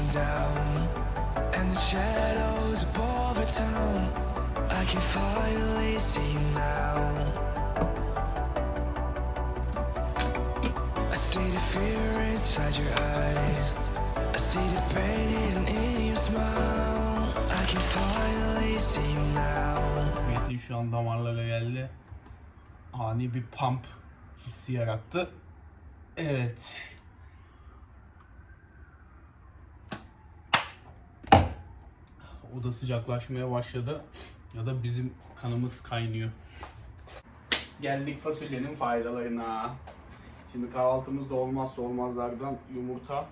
falling down and the shadows above the town. I can finally see you now. I see the fear inside your eyes. I see the pain in your smile. I can finally see you now. Metin şu an damarlara geldi. Ani bir pump hissi yarattı. Evet. O da sıcaklaşmaya başladı. Ya da bizim kanımız kaynıyor. Geldik fasulyenin faydalarına. Şimdi kahvaltımızda olmazsa olmazlardan yumurta.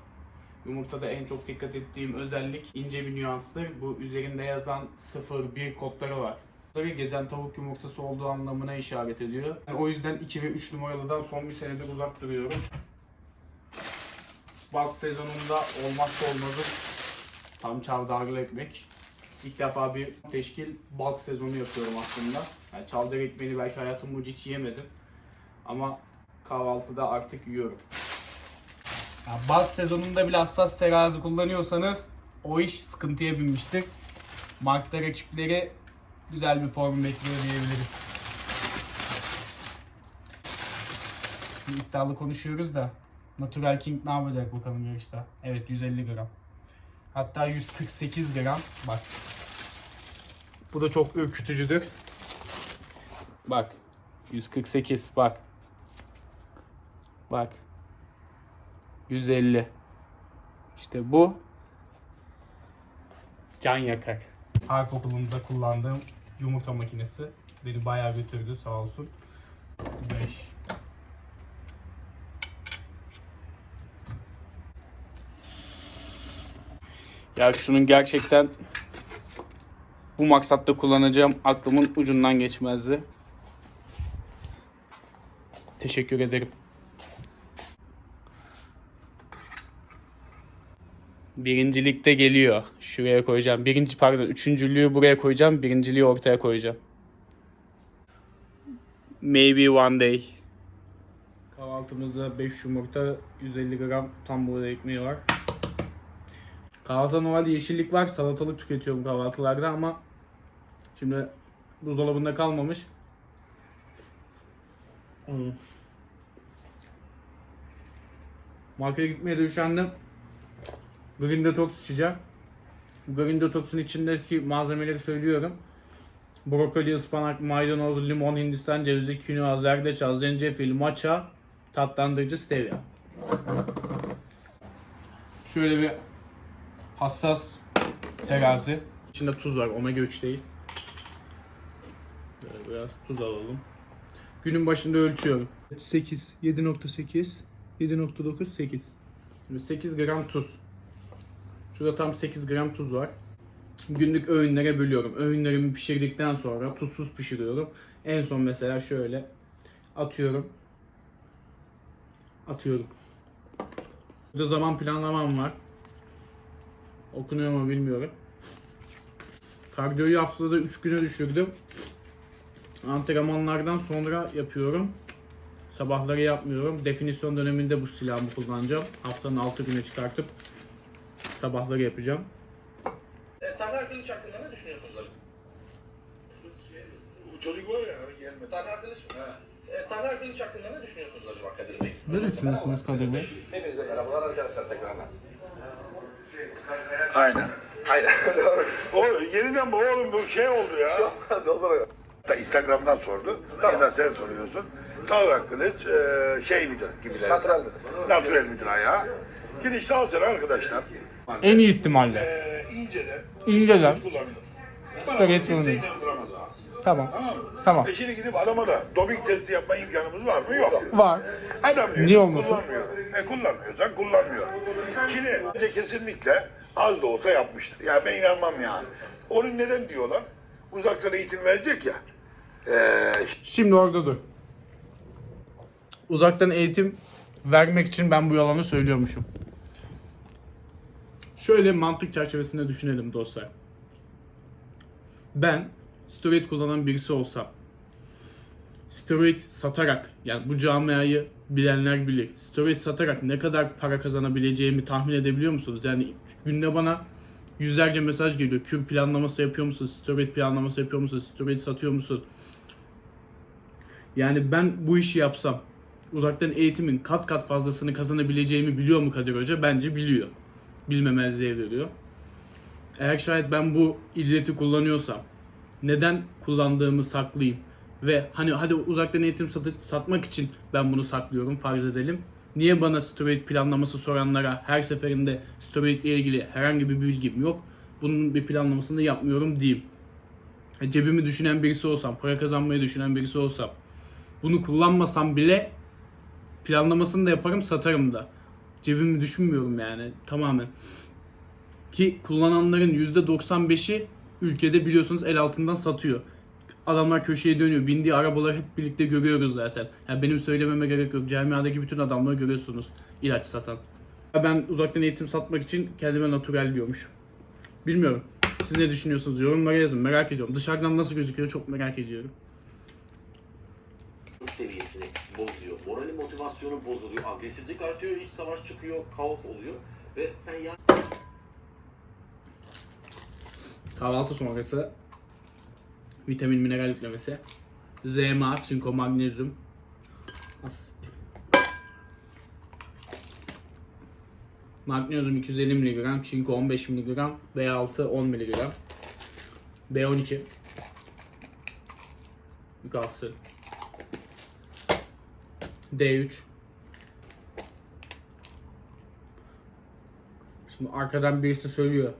Yumurtada en çok dikkat ettiğim özellik ince bir nüanstır. Bu üzerinde yazan 0-1 kodları var. Kodları gezen tavuk yumurtası olduğu anlamına işaret ediyor. Yani o yüzden 2 ve 3 numaralıdan son bir senedir uzak duruyorum. Balk sezonunda olmazsa olmazı tam çavdarlı ekmek. İlk defa bir teşkil balk sezonu yapıyorum aslında. Yani çavdar ekmeğini belki hayatım boyunca hiç yemedim. Ama kahvaltıda artık yiyorum. Ya balk sezonunda bile hassas terazi kullanıyorsanız o iş sıkıntıya binmiştir. Markta rakipleri güzel bir form bekliyor diyebiliriz. Şimdi iddialı konuşuyoruz da Natural King ne yapacak bakalım yarışta? Evet 150 gram. Hatta 148 gram. Bak. Bu da çok ürkütücüdür. Bak. 148 bak. Bak. 150. İşte bu can yakar. Park okulunda kullandığım yumurta makinesi beni bayağı götürdü sağ olsun. 5 Ya şunun gerçekten bu maksatta kullanacağım aklımın ucundan geçmezdi. Teşekkür ederim. Birincilikte geliyor. Şuraya koyacağım. Birinci pardon üçüncülüğü buraya koyacağım. Birinciliği ortaya koyacağım. Maybe one day. Kahvaltımızda 5 yumurta, 150 gram tam buğday ekmeği var. Kahvaltıda normalde yeşillik var. Salatalık tüketiyorum kahvaltılarda ama şimdi buzdolabında kalmamış. Hmm. Markete gitmeye de üşendim. Green Detox içeceğim. Green Detox'un içindeki malzemeleri söylüyorum. Brokoli, ıspanak, maydanoz, limon, hindistan cevizi, kinoa, zerdeçal, zencefil, matcha, tatlandırıcı, stevia. Şöyle bir hassas terazi. İçinde tuz var. Omega 3 değil. Böyle biraz tuz alalım. Günün başında ölçüyorum. 8, 7.8, 7.9, 8. Şimdi 8 gram tuz. Şurada tam 8 gram tuz var. Günlük öğünlere bölüyorum. Öğünlerimi pişirdikten sonra tuzsuz pişiriyorum. En son mesela şöyle atıyorum. Atıyorum. Burada zaman planlamam var. Okunuyor mu bilmiyorum. Kardiyoyu haftada 3 güne düşürdüm. Antrenmanlardan sonra yapıyorum. Sabahları yapmıyorum. Definisyon döneminde bu silahımı kullanacağım. Haftanın 6 güne çıkartıp sabahları yapacağım. E, Taner Kılıç hakkında ne düşünüyorsunuz acaba? Bu çocuk var ya gelmedi. Taner Kılıç mı? E, Taner Kılıç hakkında ne düşünüyorsunuz acaba Kadir Bey? Ne düşünüyorsunuz Kadir Bey? Hepinize merhabalar arkadaşlar tekrardan. Aynen. Aynen. O yeniden bu oğlum bu şey oldu ya. Olmaz olur Instagram'dan sordu. Yeniden sen soruyorsun. Tavra kılıç e, şey midir gibiler. Natural midir? Natural midir ayağı. Şimdi işte al sana arkadaşlar. En iyi ihtimalle. E, inceden. İnceden. kullanılır. Ha. Tamam. Tamam? Tamam. E şimdi gidip adama da doping testi yapma imkanımız var mı? Yok. Var. Adam diyor Niye olmasın? kullanmıyor. E kullanmıyorsan kullanmıyor. Şimdi bence kesinlikle az da olsa yapmıştır. Ya ben inanmam ya. Onun neden diyorlar? Uzaktan eğitim verecek ya. Ee, Şimdi orada dur. Uzaktan eğitim vermek için ben bu yalanı söylüyormuşum. Şöyle mantık çerçevesinde düşünelim dostlar. Ben steroid kullanan birisi olsam steroid satarak yani bu camiayı bilenler bilir. Steroid satarak ne kadar para kazanabileceğimi tahmin edebiliyor musunuz? Yani günde bana yüzlerce mesaj geliyor. Kür planlaması yapıyor musun? Steroid planlaması yapıyor musun? Steroid satıyor musun? Yani ben bu işi yapsam uzaktan eğitimin kat kat fazlasını kazanabileceğimi biliyor mu Kadir Hoca? Bence biliyor. Bilmemezliğe veriyor. Eğer şayet ben bu illeti kullanıyorsam neden kullandığımı saklayayım ve hani hadi uzaktan eğitim satı- satmak için ben bunu saklıyorum farz edelim. Niye bana steroid planlaması soranlara her seferinde steroid ile ilgili herhangi bir bilgim yok. Bunun bir planlamasını yapmıyorum diyeyim. Ha, Cebimi düşünen birisi olsam, para kazanmayı düşünen birisi olsam, bunu kullanmasam bile planlamasını da yaparım, satarım da. Cebimi düşünmüyorum yani tamamen. Ki kullananların %95'i ülkede biliyorsunuz el altından satıyor. Adamlar köşeye dönüyor. Bindiği arabaları hep birlikte görüyoruz zaten. Yani benim söylememe gerek yok. Camiadaki bütün adamları görüyorsunuz ilaç satan. Ben uzaktan eğitim satmak için kendime natural diyormuş. Bilmiyorum. Siz ne düşünüyorsunuz? Yorumlara yazın. Merak ediyorum. Dışarıdan nasıl gözüküyor çok merak ediyorum. Seviyesini bozuyor. Morali motivasyonu bozuluyor. Agresiflik artıyor, iç savaş çıkıyor, kaos oluyor. Ve sen ya Kahvaltı sonrası vitamin mineral yüklemesi. ZMA, çinko, magnezyum. Magnezyum 250 mg, çinko 15 mg, B6 10 mg, B12 Kapsül D3 Şimdi arkadan birisi söylüyor.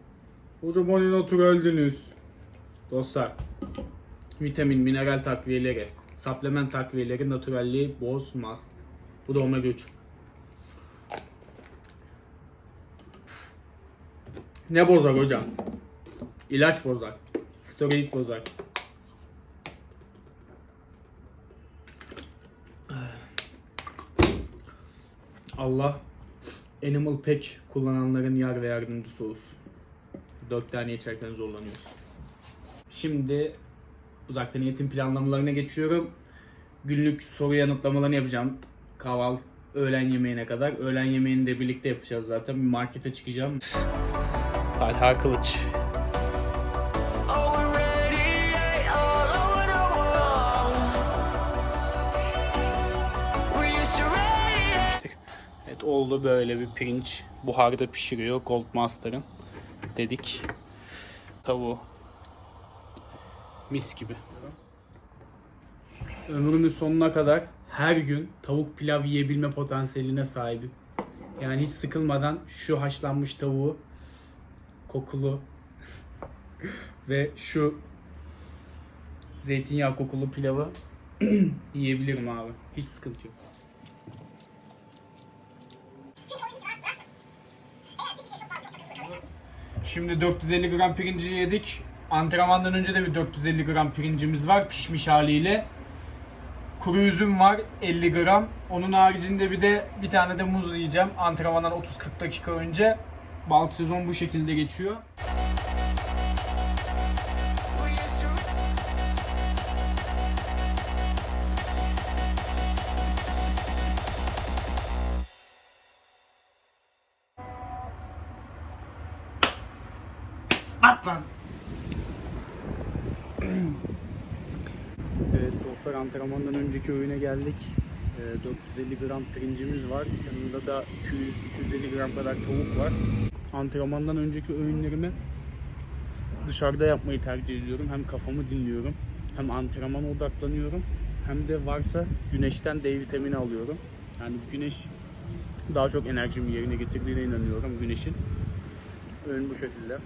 O zaman naturaldiniz. Dostlar, vitamin, mineral takviyeleri, supplement takviyeleri naturalliği bozmaz. Bu da omega 3. Ne bozar hocam? İlaç bozar. Steroid bozar. Allah Animal Pack kullananların yar ve yardımcısı olsun. 4 tane içerken zorlanıyoruz. Şimdi uzaktan eğitim planlamalarına geçiyorum. Günlük soru yanıtlamalarını yapacağım. Kahvaltı öğlen yemeğine kadar. Öğlen yemeğini de birlikte yapacağız zaten. Bir markete çıkacağım. Talha Kılıç. Oldu böyle bir pirinç. Buharda pişiriyor Gold Master'ın. Dedik. Tavuğu. Mis gibi. Ömrümün sonuna kadar her gün tavuk pilav yiyebilme potansiyeline sahibim. Yani hiç sıkılmadan şu haşlanmış tavuğu kokulu ve şu zeytinyağı kokulu pilavı yiyebilirim abi. Hiç sıkıntı yok. Şimdi 450 gram pirinci yedik. Antrenmandan önce de bir 450 gram pirincimiz var pişmiş haliyle. Kuru üzüm var 50 gram. Onun haricinde bir de bir tane de muz yiyeceğim. Antrenmandan 30-40 dakika önce. Balık sezon bu şekilde geçiyor. Evet dostlar antrenmandan önceki öğüne geldik. Ee, 450 gram pirincimiz var. Yanında da 200-250 gram kadar tavuk var. Antrenmandan önceki öğünlerimi dışarıda yapmayı tercih ediyorum. Hem kafamı dinliyorum. Hem antrenmana odaklanıyorum. Hem de varsa güneşten D vitamini alıyorum. Yani güneş daha çok enerjimi yerine getirdiğine inanıyorum güneşin. Öğün bu şekilde.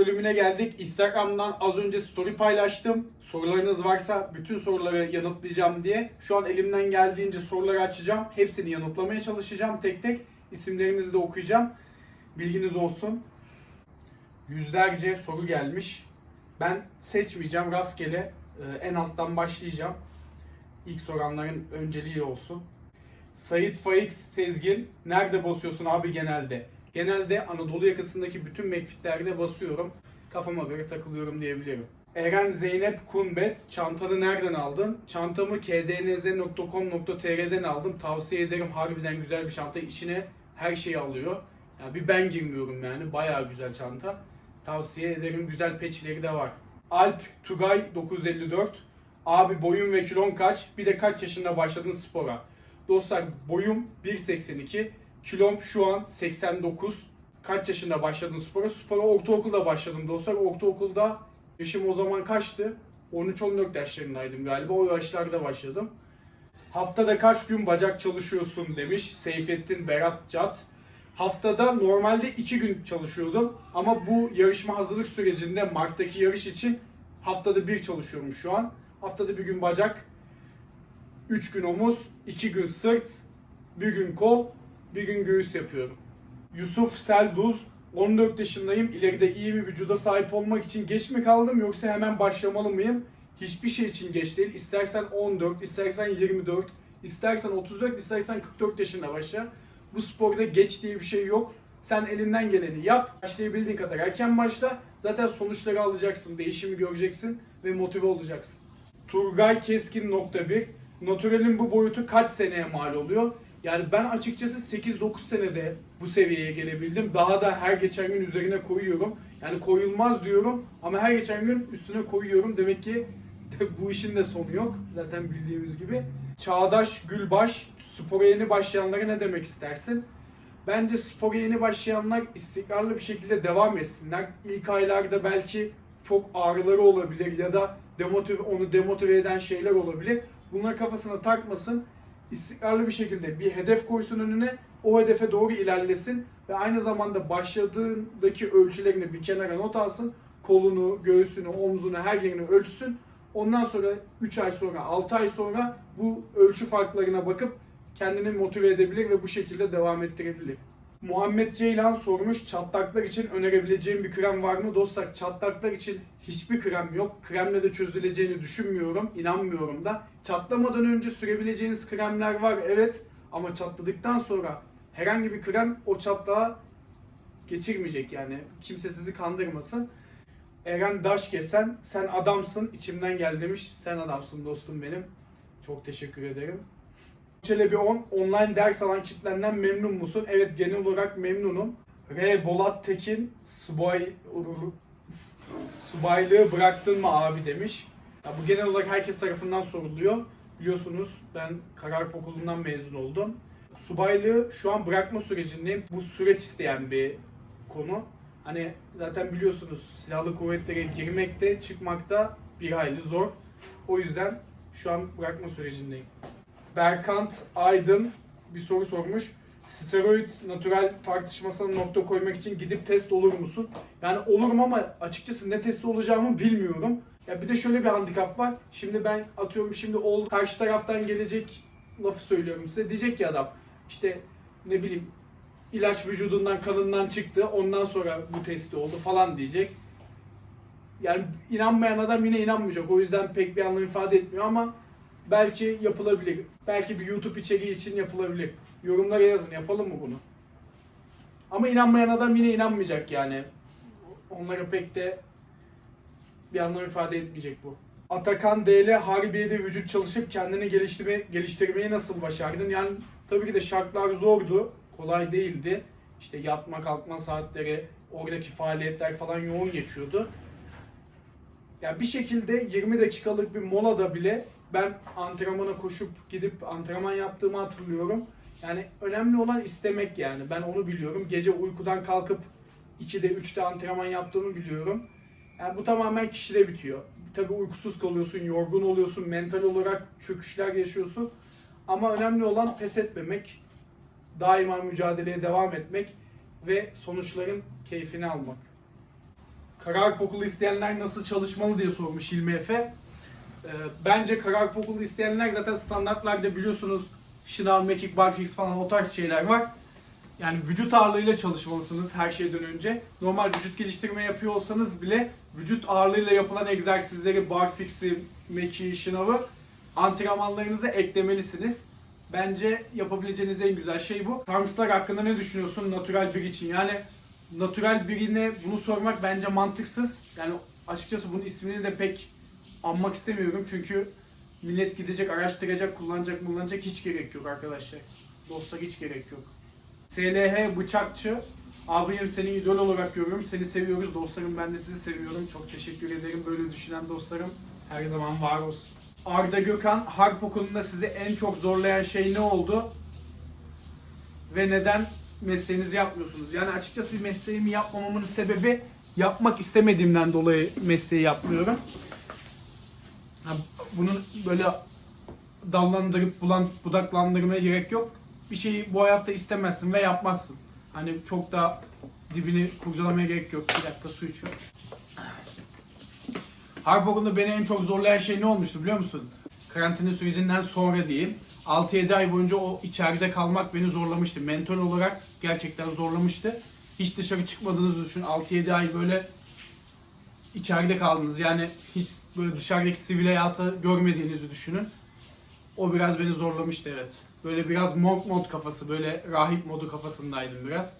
Bölümüne geldik. Instagram'dan az önce story paylaştım. Sorularınız varsa bütün soruları yanıtlayacağım diye. Şu an elimden geldiğince soruları açacağım. Hepsini yanıtlamaya çalışacağım tek tek. İsimlerinizi de okuyacağım. Bilginiz olsun. Yüzlerce soru gelmiş. Ben seçmeyeceğim rastgele. Ee, En alttan başlayacağım. İlk soranların önceliği olsun. Sayit Faik Sezgin nerede basıyorsun abi genelde? Genelde Anadolu yakasındaki bütün mekfitlerde basıyorum. Kafama göre takılıyorum diyebilirim. Eren Zeynep Kunbet çantanı nereden aldın? Çantamı kdnz.com.tr'den aldım. Tavsiye ederim harbiden güzel bir çanta. İçine her şeyi alıyor. Yani bir ben girmiyorum yani. Bayağı güzel çanta. Tavsiye ederim. Güzel peçleri de var. Alp Tugay 954 Abi boyun ve kilon kaç? Bir de kaç yaşında başladın spora? Dostlar boyum 1.82. Kilom şu an 89. Kaç yaşında başladın spora? Spora ortaokulda başladım dostlar. Ortaokulda yaşım o zaman kaçtı? 13-14 yaşlarındaydım galiba. O yaşlarda başladım. Haftada kaç gün bacak çalışıyorsun demiş Seyfettin Berat Cat. Haftada normalde 2 gün çalışıyordum ama bu yarışma hazırlık sürecinde Mart'taki yarış için haftada bir çalışıyorum şu an. Haftada bir gün bacak, 3 gün omuz, 2 gün sırt, bir gün kol, bir gün göğüs yapıyorum. Yusuf Selduz 14 yaşındayım. İleride iyi bir vücuda sahip olmak için geç mi kaldım yoksa hemen başlamalı mıyım? Hiçbir şey için geç değil. İstersen 14, istersen 24, istersen 34, istersen 44 yaşında başla. Bu sporda geç diye bir şey yok. Sen elinden geleni yap. Başlayabildiğin kadar erken başla. Zaten sonuçları alacaksın, değişimi göreceksin ve motive olacaksın. Turgay Keskin nokta bir. Natural'in bu boyutu kaç seneye mal oluyor? Yani ben açıkçası 8-9 senede bu seviyeye gelebildim. Daha da her geçen gün üzerine koyuyorum. Yani koyulmaz diyorum ama her geçen gün üstüne koyuyorum. Demek ki bu işin de sonu yok. Zaten bildiğimiz gibi. Çağdaş Gülbaş, spora yeni başlayanlara ne demek istersin? Bence spora yeni başlayanlar istikrarlı bir şekilde devam etsinler. İlk aylarda belki çok ağrıları olabilir ya da demotive, onu demotive eden şeyler olabilir. Bunları kafasına takmasın. İstikrarlı bir şekilde bir hedef koysun önüne. O hedefe doğru ilerlesin ve aynı zamanda başladığındaki ölçülerini bir kenara not alsın. Kolunu, göğsünü, omzunu, her yerini ölçsün. Ondan sonra 3 ay sonra, 6 ay sonra bu ölçü farklarına bakıp kendini motive edebilir ve bu şekilde devam ettirebilir. Muhammed Ceylan sormuş çatlaklar için önerebileceğim bir krem var mı? Dostlar çatlaklar için hiçbir krem yok. Kremle de çözüleceğini düşünmüyorum, inanmıyorum da. Çatlamadan önce sürebileceğiniz kremler var evet ama çatladıktan sonra herhangi bir krem o çatlağı geçirmeyecek yani. Kimse sizi kandırmasın. Eren Daş kesen sen adamsın içimden gel demiş. Sen adamsın dostum benim. Çok teşekkür ederim. Çelebi 10 online ders alan kitlenden memnun musun? Evet genel olarak memnunum. R. Bolat Tekin subay subaylığı bıraktın mı abi demiş. Ya bu genel olarak herkes tarafından soruluyor. Biliyorsunuz ben Kararp Okulu'ndan mezun oldum. Subaylığı şu an bırakma sürecindeyim. Bu süreç isteyen bir konu. Hani zaten biliyorsunuz silahlı kuvvetlere girmekte çıkmakta bir hayli zor. O yüzden şu an bırakma sürecindeyim. Berkant Aydın bir soru sormuş. steroid natural tartışmasına nokta koymak için gidip test olur musun? Yani olurum ama açıkçası ne testi olacağımı bilmiyorum. Ya bir de şöyle bir handikap var. Şimdi ben atıyorum şimdi oldu karşı taraftan gelecek lafı söylüyorum size. Diyecek ki adam işte ne bileyim ilaç vücudundan kanından çıktı ondan sonra bu testi oldu falan diyecek. Yani inanmayan adam yine inanmayacak. O yüzden pek bir anlam ifade etmiyor ama belki yapılabilir. Belki bir YouTube içeriği için yapılabilir. Yorumlara yazın yapalım mı bunu? Ama inanmayan adam yine inanmayacak yani. Onlara pek de bir anlam ifade etmeyecek bu. Atakan DL Harbiye'de vücut çalışıp kendini geliştirme, geliştirmeyi nasıl başardın? Yani tabii ki de şartlar zordu. Kolay değildi. İşte yatma kalkma saatleri, oradaki faaliyetler falan yoğun geçiyordu. Ya bir şekilde 20 dakikalık bir molada bile ben antrenmana koşup gidip antrenman yaptığımı hatırlıyorum. Yani önemli olan istemek yani. Ben onu biliyorum. Gece uykudan kalkıp 2'de 3'te antrenman yaptığımı biliyorum. Yani bu tamamen kişide bitiyor. Tabii uykusuz kalıyorsun, yorgun oluyorsun, mental olarak çöküşler yaşıyorsun. Ama önemli olan pes etmemek, daima mücadeleye devam etmek ve sonuçların keyfini almak. Karar okulu isteyenler nasıl çalışmalı diye sormuş Hilmi Efe. Ee, bence karar okulu isteyenler zaten standartlarda biliyorsunuz şınav, mekik, barfix falan o tarz şeyler var. Yani vücut ağırlığıyla çalışmalısınız her şeyden önce. Normal vücut geliştirme yapıyor olsanız bile vücut ağırlığıyla yapılan egzersizleri, barfix'i, meki, şınavı antrenmanlarınıza eklemelisiniz. Bence yapabileceğiniz en güzel şey bu. Termsler hakkında ne düşünüyorsun natural bir için? Yani natural birine bunu sormak bence mantıksız. Yani açıkçası bunun ismini de pek anmak istemiyorum çünkü millet gidecek, araştıracak, kullanacak, kullanacak hiç gerek yok arkadaşlar. Dostlar hiç gerek yok. SLH Bıçakçı. Abim seni idol olarak görüyorum. Seni seviyoruz dostlarım. Ben de sizi seviyorum. Çok teşekkür ederim. Böyle düşünen dostlarım her zaman var olsun. Arda Gökhan, Harp Okulu'nda sizi en çok zorlayan şey ne oldu? Ve neden mesleğinizi yapmıyorsunuz? Yani açıkçası mesleğimi yapmamamın sebebi yapmak istemediğimden dolayı mesleği yapmıyorum. Bunun böyle dallandırıp bulan, budaklandırmaya gerek yok. Bir şeyi bu hayatta istemezsin ve yapmazsın. Hani çok da dibini kurcalamaya gerek yok. Bir dakika su içiyorum. Harp beni en çok zorlayan şey ne olmuştu biliyor musun? Karantina sürecinden sonra diyeyim. 6-7 ay boyunca o içeride kalmak beni zorlamıştı. Mental olarak gerçekten zorlamıştı. Hiç dışarı çıkmadığınızı düşün. 6-7 ay böyle içeride kaldınız. Yani hiç böyle dışarıdaki sivil hayatı görmediğinizi düşünün. O biraz beni zorlamıştı evet. Böyle biraz monk mod kafası, böyle rahip modu kafasındaydım biraz.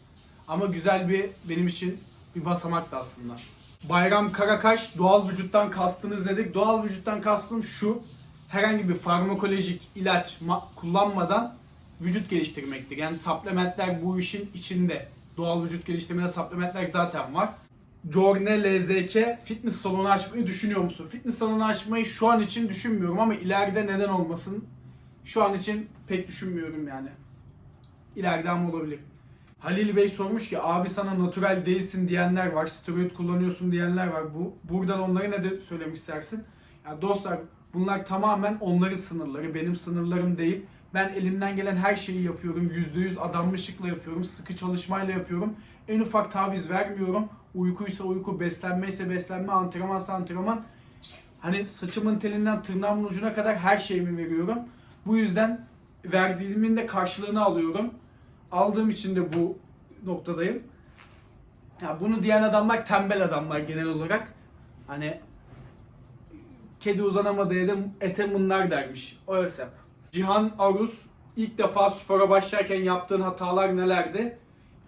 Ama güzel bir, benim için bir basamaktı aslında. Bayram Karakaş, doğal vücuttan kastınız dedik. Doğal vücuttan kastım şu, herhangi bir farmakolojik ilaç ma- kullanmadan vücut geliştirmektir. Yani supplementler bu işin içinde. Doğal vücut geliştirmede supplementler zaten var. Jorne LZK fitness salonu açmayı düşünüyor musun? Fitness salonu açmayı şu an için düşünmüyorum ama ileride neden olmasın? Şu an için pek düşünmüyorum yani. İleride ama olabilir. Halil Bey sormuş ki abi sana natural değilsin diyenler var, steroid kullanıyorsun diyenler var. Bu buradan onlara ne de söylemek istersin? Ya dostlar bunlar tamamen onların sınırları, benim sınırlarım değil. Ben elimden gelen her şeyi yapıyorum. %100 adanmışlıkla yapıyorum. Sıkı çalışmayla yapıyorum. En ufak taviz vermiyorum. Uykuysa uyku, beslenmeyse beslenme, antrenmansa antrenman. Hani saçımın telinden tırnağımın ucuna kadar her şeyimi veriyorum. Bu yüzden verdiğimin de karşılığını alıyorum. Aldığım için de bu noktadayım. Ya bunu diyen adamlar tembel adamlar genel olarak. Hani kedi uzanamadığı yere ete mınlar dermiş. O hesap. Cihan Aruz ilk defa spora başlarken yaptığın hatalar nelerdi?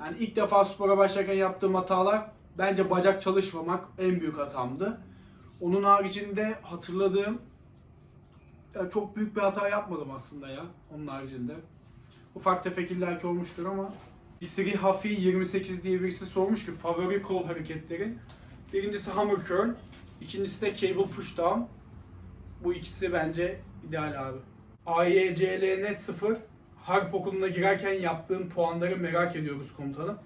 Yani ilk defa spora başlarken yaptığım hatalar bence bacak çalışmamak en büyük hatamdı. Onun haricinde hatırladığım ya çok büyük bir hata yapmadım aslında ya onun haricinde. Ufak tefek illaki olmuştur ama Siri Hafi 28 diye birisi sormuş ki favori kol hareketleri. Birincisi hammer curl, ikincisi de cable push down. Bu ikisi bence ideal abi. AYCLN 0 Harp okuluna girerken yaptığın puanları merak ediyoruz komutanım.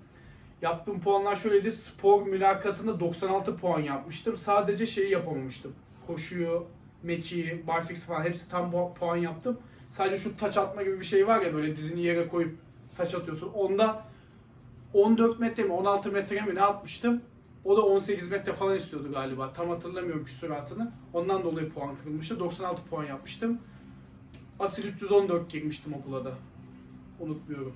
Yaptığım puanlar şöyleydi. Spor mülakatında 96 puan yapmıştım. Sadece şeyi yapamamıştım. Koşuyu, mekiği, barfix falan hepsi tam puan yaptım. Sadece şu taç atma gibi bir şey var ya böyle dizini yere koyup taş atıyorsun. Onda 14 metre mi 16 metre mi ne atmıştım. O da 18 metre falan istiyordu galiba. Tam hatırlamıyorum küsuratını. Ondan dolayı puan kırılmıştı. 96 puan yapmıştım. Asil 314 girmiştim okula da. Unutmuyorum.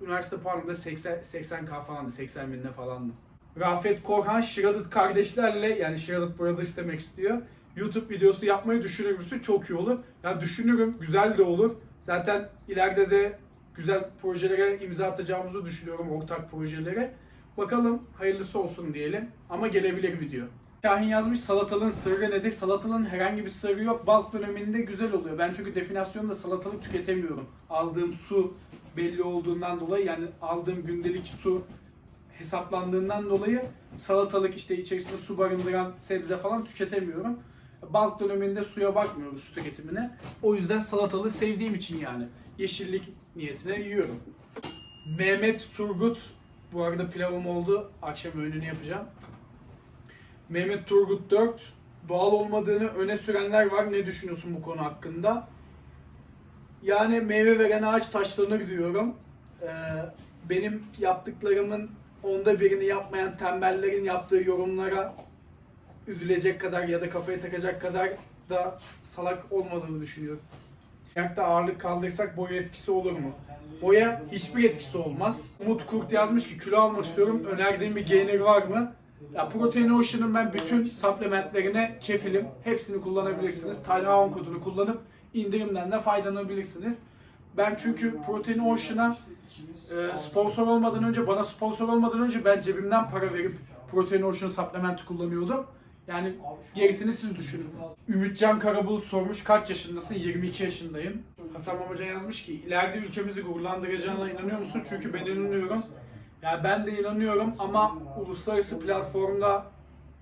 Üniversite puanım da 80, 80k falandı. 80 binde falandı. Rafet Korhan Şiradit kardeşlerle yani Şiradit Brothers demek istiyor. YouTube videosu yapmayı düşünür müsün? Çok iyi olur. Yani düşünürüm. Güzel de olur. Zaten ileride de güzel projelere imza atacağımızı düşünüyorum. Ortak projelere. Bakalım hayırlısı olsun diyelim. Ama gelebilir video. Şahin yazmış salatalığın sırrı nedir? Salatalığın herhangi bir sırrı yok. Balk döneminde güzel oluyor. Ben çünkü definasyonda salatalık tüketemiyorum. Aldığım su belli olduğundan dolayı yani aldığım gündelik su hesaplandığından dolayı salatalık işte içerisinde su barındıran sebze falan tüketemiyorum. Balk döneminde suya bakmıyoruz su tüketimine. O yüzden salatalığı sevdiğim için yani yeşillik niyetine yiyorum. Mehmet Turgut bu arada pilavım oldu. Akşam öğününü yapacağım. Mehmet Turgut 4 doğal olmadığını öne sürenler var. Ne düşünüyorsun bu konu hakkında? Yani meyve veren ağaç taşlarına diyorum. Ee, benim yaptıklarımın onda birini yapmayan tembellerin yaptığı yorumlara üzülecek kadar ya da kafaya takacak kadar da salak olmadığını düşünüyorum. Ayakta ağırlık kaldırsak boya etkisi olur mu? Boya hiçbir etkisi olmaz. Umut Kurt yazmış ki kilo almak istiyorum. Önerdiğin bir gainer var mı? Ya Protein Ocean'ın ben bütün supplementlerine kefilim. Hepsini kullanabilirsiniz. Talha 10 kodunu kullanıp indirimden de faydalanabilirsiniz. Ben çünkü Protein Ocean'a e, sponsor olmadan önce, bana sponsor olmadan önce ben cebimden para verip Protein Ocean supplementi kullanıyordum. Yani gerisini siz düşünün. Ümitcan Karabulut sormuş kaç yaşındasın? 22 yaşındayım. Hasan Mamacan yazmış ki ileride ülkemizi gururlandıracağına inanıyor musun? Çünkü ben inanıyorum. Yani ben de inanıyorum ama uluslararası platformda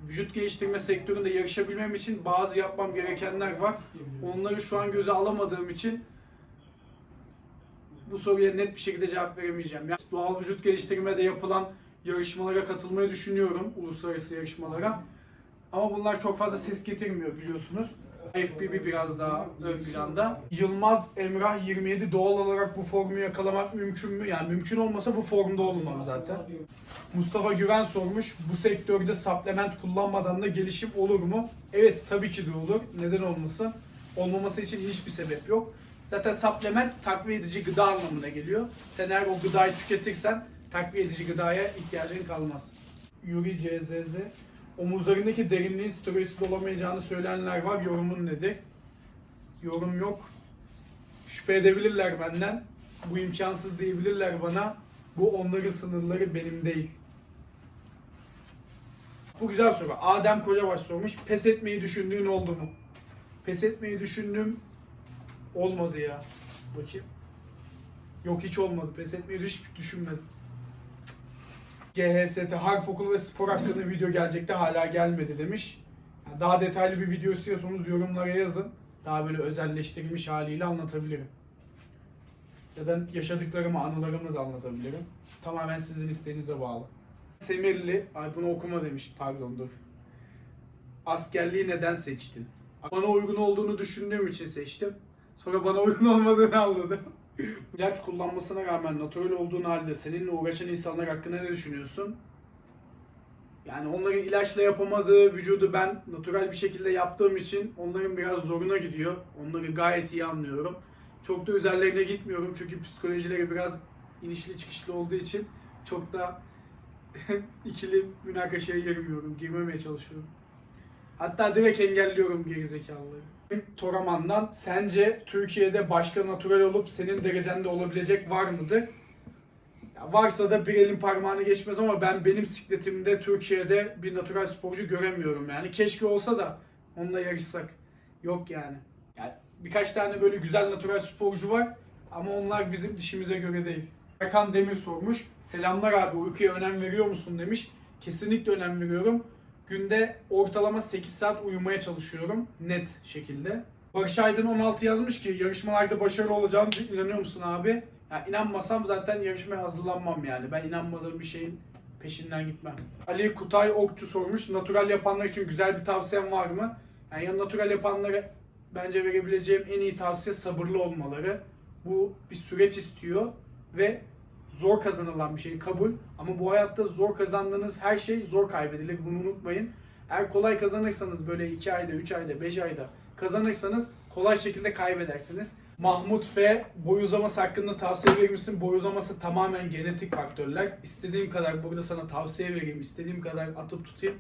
vücut geliştirme sektöründe yarışabilmem için bazı yapmam gerekenler var. Onları şu an göze alamadığım için bu soruya net bir şekilde cevap veremeyeceğim. Yani doğal vücut geliştirmede yapılan yarışmalara katılmayı düşünüyorum, uluslararası yarışmalara. Ama bunlar çok fazla ses getirmiyor biliyorsunuz. FBB biraz daha ön planda. Yılmaz Emrah 27 doğal olarak bu formu yakalamak mümkün mü? Yani mümkün olmasa bu formda olmam zaten. Mustafa Güven sormuş. Bu sektörde supplement kullanmadan da gelişim olur mu? Evet tabii ki de olur. Neden olmasın? Olmaması için hiçbir sebep yok. Zaten supplement takviye edici gıda anlamına geliyor. Sen eğer o gıdayı tüketirsen takviye edici gıdaya ihtiyacın kalmaz. Yuri CZZ Omuzlarındaki derinliğin steroidsiz olamayacağını söyleyenler var. Yorumun nedir? Yorum yok. Şüphe edebilirler benden. Bu imkansız diyebilirler bana. Bu onların sınırları benim değil. Bu güzel soru. Adem Kocabaş sormuş. Pes etmeyi düşündüğün oldu mu? Pes etmeyi düşündüm. Olmadı ya. Bakayım. Yok hiç olmadı. Pes etmeyi hiç düşünmedim. GHST Harp Okulu ve Spor hakkında video gelecekti hala gelmedi demiş. Yani daha detaylı bir video istiyorsanız yorumlara yazın. Daha böyle özelleştirilmiş haliyle anlatabilirim. Ya da yaşadıklarımı, anılarımı da anlatabilirim. Tamamen sizin isteğinize bağlı. Semirli, ay bunu okuma demiş, pardon dur. Askerliği neden seçtin? Bana uygun olduğunu düşündüğüm için seçtim. Sonra bana uygun olmadığını anladım. İlaç kullanmasına rağmen natural olduğun halde seninle uğraşan insanlar hakkında ne düşünüyorsun? Yani onların ilaçla yapamadığı vücudu ben natural bir şekilde yaptığım için onların biraz zoruna gidiyor. Onları gayet iyi anlıyorum. Çok da üzerlerine gitmiyorum çünkü psikolojileri biraz inişli çıkışlı olduğu için çok da ikili münakaşaya girmiyorum. Girmemeye çalışıyorum. Hatta direkt engelliyorum gerizekalıları. Toraman'dan sence Türkiye'de başka natural olup senin derecende olabilecek var mıdır? Ya varsa da bir elin parmağını geçmez ama ben benim sikletimde Türkiye'de bir natural sporcu göremiyorum yani. Keşke olsa da onunla yarışsak. Yok yani. yani birkaç tane böyle güzel natural sporcu var ama onlar bizim dişimize göre değil. Erkan Demir sormuş. Selamlar abi uykuya önem veriyor musun demiş. Kesinlikle önem veriyorum. Günde ortalama 8 saat uyumaya çalışıyorum. Net şekilde. Barış Aydın 16 yazmış ki yarışmalarda başarılı olacağım inanıyor musun abi? Ya inanmasam zaten yarışmaya hazırlanmam yani. Ben inanmadığım bir şeyin peşinden gitmem. Ali Kutay Okçu sormuş. Natural yapanlar için güzel bir tavsiyem var mı? Yani ya natural yapanlara bence verebileceğim en iyi tavsiye sabırlı olmaları. Bu bir süreç istiyor. ve zor kazanılan bir şey kabul. Ama bu hayatta zor kazandığınız her şey zor kaybedilir. Bunu unutmayın. Eğer kolay kazanırsanız böyle 2 ayda, 3 ayda, 5 ayda kazanırsanız kolay şekilde kaybedersiniz. Mahmut F. Boy uzaması hakkında tavsiye verir misin? Boy uzaması tamamen genetik faktörler. İstediğim kadar burada sana tavsiye vereyim, istediğim kadar atıp tutayım.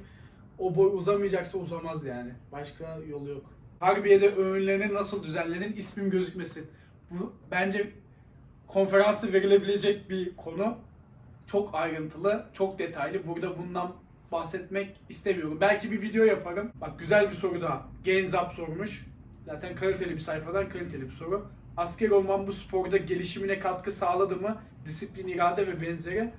O boy uzamayacaksa uzamaz yani. Başka yolu yok. Harbiye'de öğünlerini nasıl düzenledin? İsmim gözükmesin. Bu bence konferansı verilebilecek bir konu. Çok ayrıntılı, çok detaylı. Burada bundan bahsetmek istemiyorum. Belki bir video yaparım. Bak güzel bir soru daha. Genzap sormuş. Zaten kaliteli bir sayfadan kaliteli bir soru. Asker olmam bu sporda gelişimine katkı sağladı mı? Disiplin, irade ve benzeri.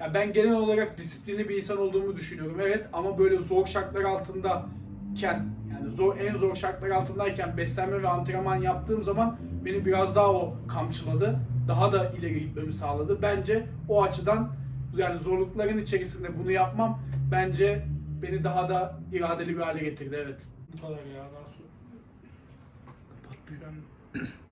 Ya ben genel olarak disiplinli bir insan olduğumu düşünüyorum. Evet ama böyle zor şartlar altındayken yani zor en zor şartlar altındayken beslenme ve antrenman yaptığım zaman beni biraz daha o kamçıladı. Daha da ileri gitmemi sağladı. Bence o açıdan yani zorlukların içerisinde bunu yapmam bence beni daha da iradeli bir hale getirdi. Evet. Bu kadar ya. Daha sonra. Kapat